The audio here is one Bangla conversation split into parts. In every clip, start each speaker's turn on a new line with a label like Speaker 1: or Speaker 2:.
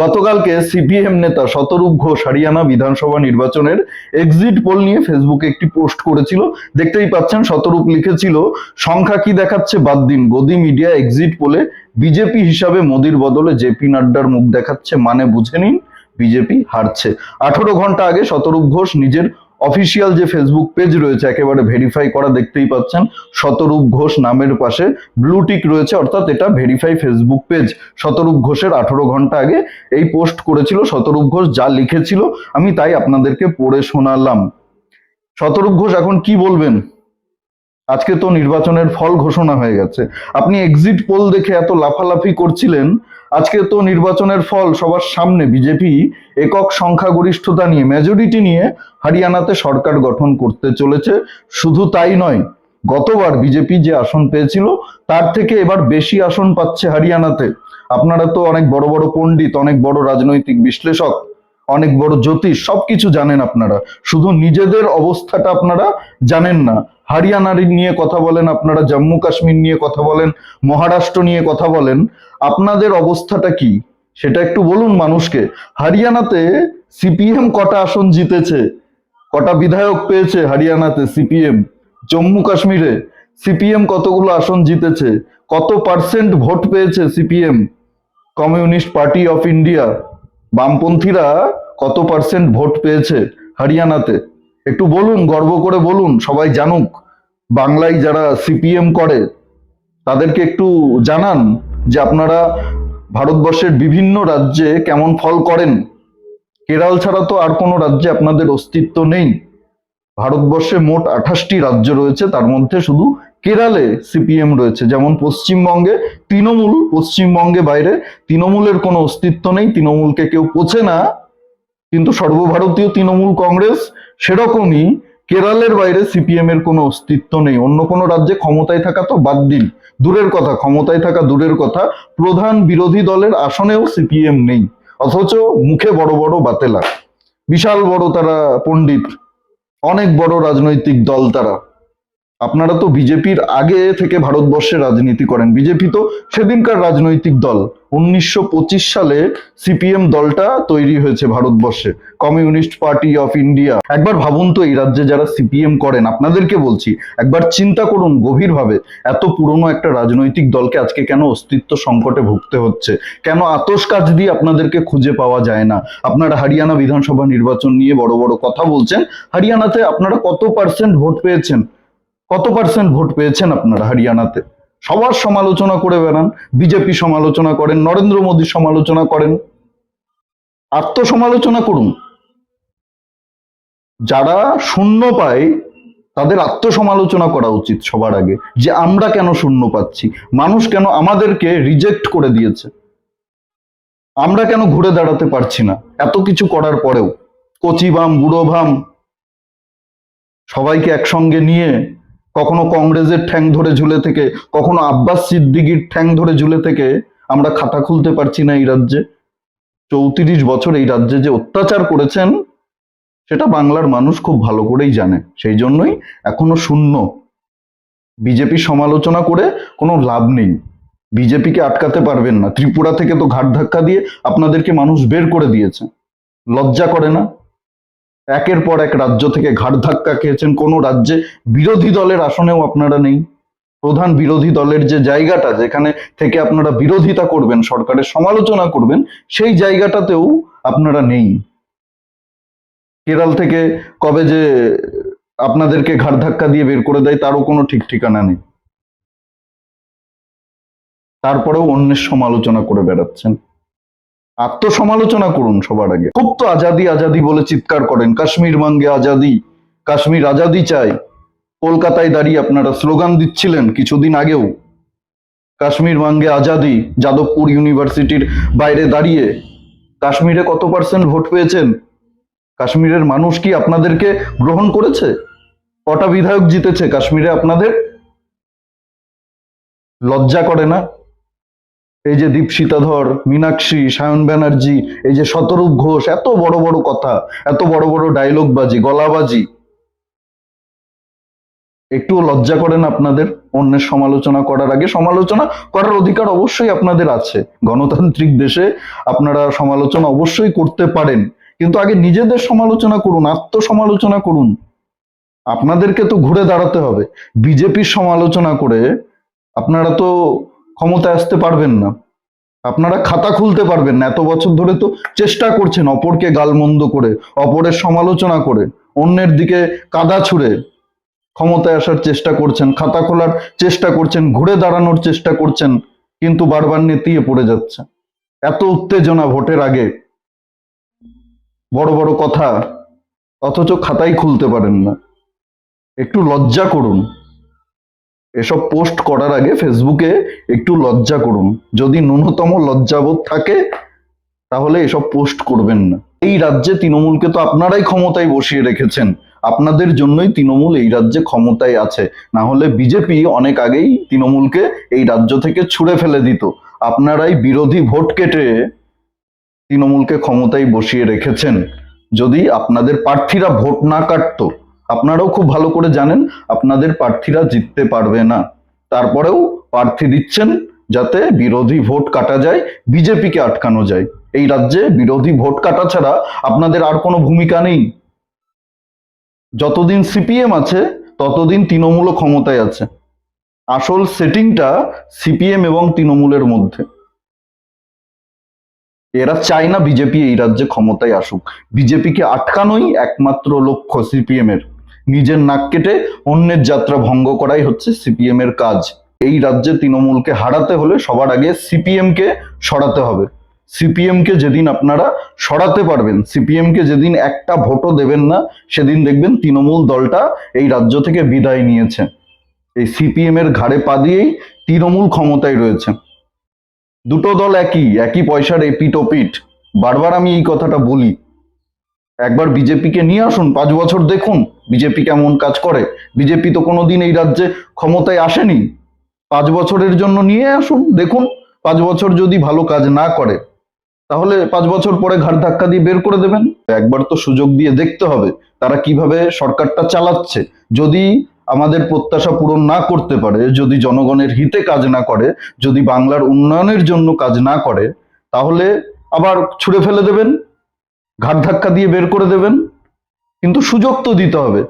Speaker 1: গতকালকে সিপিএম নেতা শতরূপ ঘোষ হরিয়ানা বিধানসভা নির্বাচনের এক্সিট পোল নিয়ে ফেসবুকে একটি পোস্ট করেছিল। দেখতেই পাচ্ছেন শতরূপ লিখেছিল, সংখ্যা কি দেখাচ্ছে বাদ দিন। গদি মিডিয়া এক্সিট পোলে বিজেপি হিসাবে মোদির বদলে জেপি নাড্ডার মুখ দেখাচ্ছে মানে বুঝে নিন, বিজেপি হারছে। আঠারো ঘণ্টা আগে শতরূপ ঘোষ নিজের অফিসিয়াল যে ফেসবুক পেজ রয়েছে, একেবারে ভেরিফাই করা দেখতেই পাচ্ছেন, শতরূপ ঘোষ নামের পাশে ব্লু টিক রয়েছে, অর্থাৎ এটা ভেরিফাই ফেসবুক পেজ শতরূপ ঘোষের আঠেরো ঘণ্টা আগে এই পোস্ট করেছিল, শতরূপ ঘোষ যা লিখেছিল, আমি তাই আপনাদেরকে পড়ে শোনালাম। শতরূপ ঘোষ এখন কি বলবেন? আজকে তো নির্বাচনের ফল ঘোষণা হয়ে গেছে। আপনি এক্সিট পোল দেখে এত লাফালাফি করছিলেন, আজকে তো নির্বাচনের ফল সবার সামনে বিজেপি একক সংখ্যাগরিষ্ঠতা নিয়ে মেজরিটি নিয়ে হরিয়ানাতে সরকার গঠন করতে চলেছে। শুধু তাই নয়, গতবার বিজেপি যে আসন পেয়েছিল, তার থেকে এবার বেশি আসন পাচ্ছে হরিয়ানাতে। আপনারা তো অনেক বড় বড় পণ্ডিত, অনেক বড় রাজনৈতিক বিশ্লেষক। অনেক বড় জ্যোতিষ, সবকিছু জানেন আপনারা। শুধু নিজেদের অবস্থাটা আপনারা জানেন না। হরিয়ানার নিয়ে কথা বলেন আপনারা, জম্মু কাশ্মীর নিয়ে কথা বলেন, মহারাষ্ট্র নিয়ে কথা বলেন, আপনাদের অবস্থাটা কি? সেটা একটু বলুন মানুষকে। হারিয়ানাতে সিপিএম কটা আসন জিতেছে? কটা বিধায়ক পেয়েছে হরিয়ানাতে সিপিএম? জম্মু কাশ্মীরে সিপিএম কতগুলো আসন জিতেছে? কত পার্সেন্ট ভোট পেয়েছে CPM? Communist party of India? বামপন্থীরা কত পার্সেন্ট ভোট পেয়েছে হরিয়ানাতে? একটু বলুন, গর্ব করে বলুন, সবাই জানুক। বাংলায় যারা সিপিএম করে, তাদেরকে একটু জানান যে আপনারা ভারতবর্ষের বিভিন্ন রাজ্যে কেমন ফল করেন। কেরাল ছাড়া তো আর কোনো রাজ্যে আপনাদের অস্তিত্ব নেই। ভারতবর্ষে মোট আঠাশটি রাজ্য রয়েছে, তার মধ্যে শুধু কেরালে সিপিএম রয়েছে। যেমন পশ্চিমবঙ্গে তৃণমূল, পশ্চিমবঙ্গে বাইরে তৃণমূলের কোনো অস্তিত্ব নেই, তৃণমূলকে কেউ পোছে না, কিন্তু সর্বভারতীয় তৃণমূল কংগ্রেস সেরকমই কেরালের বাইরে সিপিএম এর কোনো অস্তিত্ব নেই। অন্য কোনো রাজ্যে ক্ষমতায় থাকা তো বাদ দিন। দূরের কথা, ক্ষমতায় থাকা দূরের কথা, প্রধান বিরোধী দলের আসনেও সিপিএম নেই। অথচ মুখে বড় বড় বাতেলা। বিশাল বড় তারা পণ্ডিত। অনেক বড় রাজনৈতিক দল তারা। আপনারা তো বিজেপির আগে থেকে ভারতবর্ষে রাজনীতি করেন। বিজেপি তো সেদিনকার রাজনৈতিক দল। উনিশশো পঁচিশ সালে সিপিএম দলটা তৈরি হয়েছে ভারতবর্ষে। Communist party of India. একবার ভাবুন তো এই রাজ্যে যারা সিপিএম করেন, আপনাদেরকে বলছি, একবার চিন্তা করুন গভীরভাবে, এত পুরনো একটা রাজনৈতিক দলকে আজকে কেন অস্তিত্ব সংকটে ভুগতে হচ্ছে? কেন আতস কাজ দিয়ে আপনাদেরকে খুঁজে পাওয়া যায় না? আপনারা হরিয়ানা বিধানসভা নির্বাচন নিয়ে বড় বড় কথা বলছেন, হরিয়ানাতে আপনারা কত পার্সেন্ট ভোট পেয়েছেন? কত পার্সেন্ট ভোট পেয়েছেন আপনারা হরিয়ানাতে? সবার সমালোচনা করে বেড়ান, বিজেপি সমালোচনা করেন, নরেন্দ্র মোদী সমালোচনা করেন। আত্মসমালোচনা করুন। যারা শূন্য পায়, তাদের আত্মসমালোচনা করা উচিত সবার আগে, যে আমরা কেন শূন্য পাচ্ছি? মানুষ কেন আমাদেরকে রিজেক্ট করে দিয়েছে? আমরা কেন ঘুরে দাঁড়াতে পারছি না? এত কিছু করার পরেও, কচি বাম, বুড়ো ভাম সবাইকে একসঙ্গে নিয়ে কখনো কংগ্রেসের ঠ্যাং ধরে ঝুলে থেকে, কখনো আব্বাস সিদ্দিকির ঠ্যাং ধরে ঝুলে থেকে আমরা খাতা খুলতে পারছি না এই রাজ্যে। চৌত্রিশ বছর এই রাজ্যে যে অত্যাচার করেছেন, সেটা বাংলার মানুষ খুব ভালো করেই জানে। সেই জন্যই এখনও শূন্য। বিজেপি সমালোচনা করে কোনো লাভ নেই। বিজেপিকে আটকাতে পারবেন না। ত্রিপুরা থেকে তো ঘাট ধাক্কা দিয়ে আপনাদেরকে মানুষ বের করে দিয়েছে। লজ্জা করে না। একের পর এক রাজ্য থেকে ঘাট ধাক্কা খেয়েছেন। কোনো রাজ্যে বিরোধী দলের আসনেও আপনারা নেই। প্রধান বিরোধী দলের যে জায়গাটা, যেখানে থেকে আপনারা বিরোধিতা করবেন, সরকারের সমালোচনা করবেন, সেই জায়গাটাতেও আপনারা নেই। কেরাল থেকে কবে যে আপনাদেরকে ঘাট ধাক্কা দিয়ে বের করে দেয়, তারও কোনো ঠিক ঠিকানা নেই। তারপরেও অন্যের সমালোচনা করে বেড়াচ্ছেন। আত্মসমালোচনা করুন সবার আগে। খুব তো আজাদি আজাদি বলে চিৎকার করেন, কাশ্মীর মাঙ্গে আজাদি, কাশ্মীর আজাদি চাই। কলকাতায় দাঁড়িয়ে আপনারা স্লোগান দিচ্ছিলেন কিছুদিন আগেও, কাশ্মীর মাঙ্গে আজাদি, যাদবপুর ইউনিভার্সিটির বাইরে দাঁড়িয়ে। কাশ্মীরে কত পার্সেন্ট ভোট পেয়েছেন? কাশ্মীরের মানুষ কি আপনাদেরকে গ্রহণ করেছে? কটা বিধায়ক জিতেছে? কাশ্মীরে আপনাদের লজ্জা করে না? এই যে দীপশিতাধর মীনাক্ষী, সায়ন ব্যানার্জি, এই যে শতরূপ ঘোষ, এত বড় বড় কথা, এত বড় বড় ডায়লগ বাজি গলাবাজি। একটু লজ্জা করেন আপনাদের, অন্যের সমালোচনা করার আগে। সমালোচনা করার অধিকার অবশ্যই আপনাদের আছে। গণতান্ত্রিক দেশে আপনারা সমালোচনা অবশ্যই করতে পারেন। কিন্তু আগে নিজেদের সমালোচনা করুন, আত্মসমালোচনা করুন। আপনাদেরকে তো ঘুরে দাঁড়াতে হবে। বিজেপির সমালোচনা করে আপনারা তো ক্ষমতায় আসতে পারবেন না। আপনারা খাতা খুলতে পারবেন না। এত বছর ধরে তো চেষ্টা করছেন অপরকে গালমন্দ করে, অপরের সমালোচনা করে, অন্যের দিকে কাদা ছুঁড়ে। ক্ষমতায় আসার চেষ্টা করছেন, খাতা খোলার চেষ্টা করছেন, ঘুরে দাঁড়ানোর চেষ্টা করছেন, কিন্তু বারবার নেতিয়ে পড়ে যাচ্ছে। এত উত্তেজনা ভোটের আগে। বড় বড় কথা, অথচ খাতাই খুলতে পারেন না। একটু লজ্জা করুন। এসব পোস্ট করার আগে ফেসবুকে একটু লজ্জা করুন। যদি ন্যূনতম লজ্জাবোধ থাকে, তাহলে এসব পোস্ট করবেন না। এই রাজ্যে তৃণমূলকে তো আপনারাই ক্ষমতায় বসিয়ে রেখেছেন। আপনাদের জন্যই তৃণমূল এই রাজ্যে ক্ষমতায় আছে। না হলে বিজেপি অনেক আগেই তৃণমূলকে এই রাজ্য থেকে ছুঁড়ে ফেলে দিত। আপনারাই বিরোধী ভোট কেটে তৃণমূলকে ক্ষমতায় বসিয়ে রেখেছেন। যদি আপনাদের প্রার্থীরা ভোট না কাটতো আপনারাও খুব ভালো করে জানেন আপনাদের প্রার্থীরা জিততে পারবে না। তারপরেও প্রার্থী দিচ্ছেন যাতে বিরোধী ভোট কাটা যায়, বিজেপিকে আটকানো যায়। এই রাজ্যে বিরোধী ভোট কাটা ছাড়া আপনাদের আর কোনো ভূমিকা নেই। যতদিন সিপিএম আছে, ততদিন তৃণমূলও ক্ষমতায় আছে। আসল সেটিংটা সিপিএম এবং তৃণমূলের মধ্যে। এরা চায় না বিজেপি এই রাজ্যে ক্ষমতায় আসুক। বিজেপিকে আটকানোই একমাত্র লক্ষ্য সিপিএম এর নিজের নাক কেটে অন্যের যাত্রা ভঙ্গ করাই হচ্ছে সিপিএম এর কাজ। এই রাজ্যে তৃণমূলকে হারাতে হলে সবার আগে সিপিএম কে সরাতে হবে। সিপিএম কে যেদিন আপনারা সরাতে পারবেন, সিপিএম কে যেদিন একটা ভোটও দেবেন না, সেদিন দেখবেন তৃণমূল দলটা এই রাজ্য থেকে বিদায় নিয়েছে। এই সিপিএম এর ঘাড়ে পা দিয়েই তৃণমূল ক্ষমতায় রয়েছে। দুটো দল একই একই পয়সার এপিট ওপিট বারবার আমি এই কথাটা বলি একবার বিজেপিকে নিয়ে আসুন, পাঁচ বছর দেখুন বিজেপি কেমন কাজ করে। বিজেপি তো কোনোদিন এই রাজ্যে ক্ষমতায় আসেনি। পাঁচ বছরের জন্য নিয়ে আসুন, দেখুন। পাঁচ বছর যদি ভালো কাজ না করে, তাহলে পাঁচ বছর পরে ঘাট ধাক্কা দিয়ে বের করে দেবেন। একবার তো সুযোগ দিয়ে দেখতে হবে তারা কীভাবে সরকারটা চালাচ্ছে। যদি আমাদের প্রত্যাশা পূরণ না করতে পারে, যদি জনগণের হিতে কাজ না করে, যদি বাংলার উন্নয়নের জন্য কাজ না করে, তাহলে আবার ছুড়ে ফেলে দেবেন। ঘাট ধাক্কা দিয়ে বের করে দেবেন, কিন্তু সুযোগ তো দিতে হবে।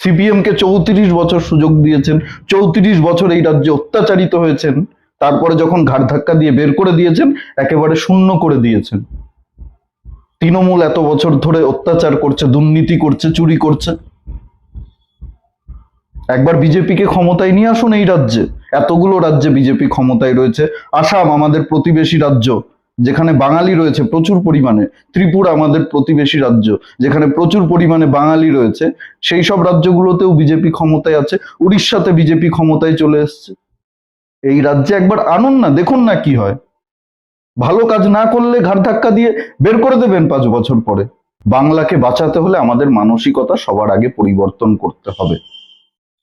Speaker 1: সিপিএম কে চৌত্রিশ বছর সুযোগ দিয়েছেন, চৌত্রিশ বছর এই রাজ্যে অত্যাচারিত হয়েছেন, তারপরে যখন ঘাট ধাক্কা দিয়ে বের করে দিয়েছেন, একেবারে শূন্য করে দিয়েছেন। তৃণমূল এত বছর ধরে অত্যাচার করছে, দুর্নীতি করছে, চুরি করছে। একবার বিজেপিকে ক্ষমতায় নিয়ে আসুন এই রাজ্যে। এতগুলো রাজ্যে বিজেপি ক্ষমতায় রয়েছে। আসাম আমাদের প্রতিবেশী রাজ্য। যেখানে বাঙালি রয়েছে প্রচুর পরিমাণে, ত্রিপুরা আমাদের প্রতিবেশী রাজ্য, যেখানে প্রচুর পরিমাণে বাঙালি রয়েছে, সেই সব রাজ্যগুলোতেও বিজেপি ক্ষমতায় আছে, উড়িষ্যাতে বিজেপি ক্ষমতায় চলে এসছে। এই রাজ্যে একবার আনুন না, দেখুন না কি হয়। ভালো কাজ না করলে ঘাট ধাক্কা দিয়ে বের করে দেবেন পাঁচ বছর পরে। বাংলাকে বাঁচাতে হলে আমাদের মানসিকতা সবার আগে পরিবর্তন করতে হবে।